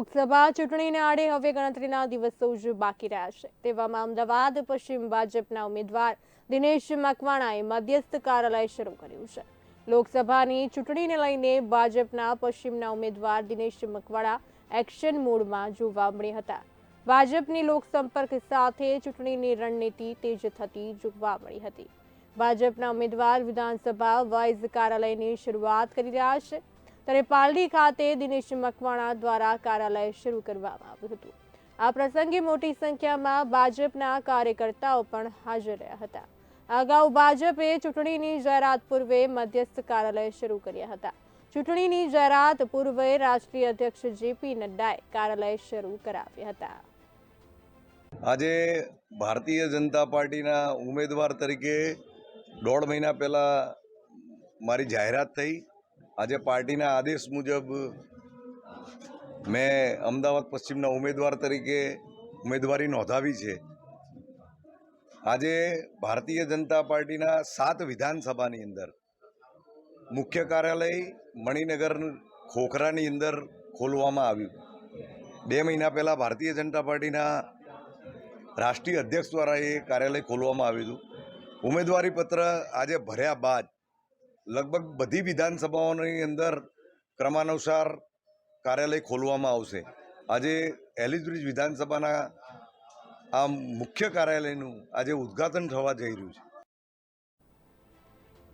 લોકસભા ચૂંટણીને આડે હવે ગણતરીના દિવસો જ બાકી રહ્યા છે. તેવામાં અમદાવાદ, પશ્ચિમ ભાજપના ઉમેદવાર દિનેશ મકવાણાએ મધ્યસ્થ કાર્યાલય શરૂ કર્યું છે. લોકસભાની ચૂંટણીને લઈને ભાજપના પશ્ચિમના ઉમેદવાર દિનેશ મકવાણા એક્શન મોડમાં જોવા મળ્યા હતા. ભાજપની લોકસંપર્ક સાથે ચૂંટણીની રણનીતિ તેજ થતી જોવા મળી હતી. ભાજપના ઉમેદવાર વિધાનસભા વાઇઝ કાર્યાલયની શરૂઆત કરી રહ્યા છે. ત્યારે પાલડી ખાતે દિનેશ મકવાણા દ્વારા કાર્યાલય શરૂ કરવામાં આવ્યું હતું. આ પ્રસંગે મોટી સંખ્યામાં ભાજપના કાર્યકર્તાઓ પણ હાજર રહ્યા હતા. અગાઉ ભાજપે ચૂંટણીની જાહેરાત પૂર્વે મધ્યસ્થ કાર્યાલય શરૂ કર્યા હતા. ચૂંટણીની જાહેરાત પૂર્વે રાષ્ટ્રીય અધ્યક્ષ જેપી નડ્ડાએ કાર્યાલય શરૂ કરાવ્યા હતા. આજે ભારતીય જનતા પાર્ટીના ઉમેદવાર તરીકે દોઢ મહિના પહેલાં મારી જાહેરાત થઈ. આજે પાર્ટીના આદેશ મુજબ મેં અમદાવાદ પશ્ચિમના ઉમેદવાર તરીકે ઉમેદવારી નોંધાવી છે. આજે ભારતીય જનતા પાર્ટીના સાત વિધાનસભાની અંદર મુખ્ય કાર્યાલય મણિનગર ખોખરાની અંદર ખોલવામાં આવ્યું. બે મહિના પહેલાં ભારતીય જનતા પાર્ટીના રાષ્ટ્રીય અધ્યક્ષ દ્વારા એ કાર્યાલય ખોલવામાં આવ્યું હતું. ઉમેદવારી પત્ર આજે ભર્યા બાદ લગભગ બધી વિધાનસભાઓની અંદર ક્રમાનુસાર કાર્યાલય ખોલવામાં આવશે. આજે એલિઝબ્રિજ વિધાનસભાના આ મુખ્ય કાર્યાલયનું આજે ઉદ્ઘાટન થવા જઈ રહ્યું છે.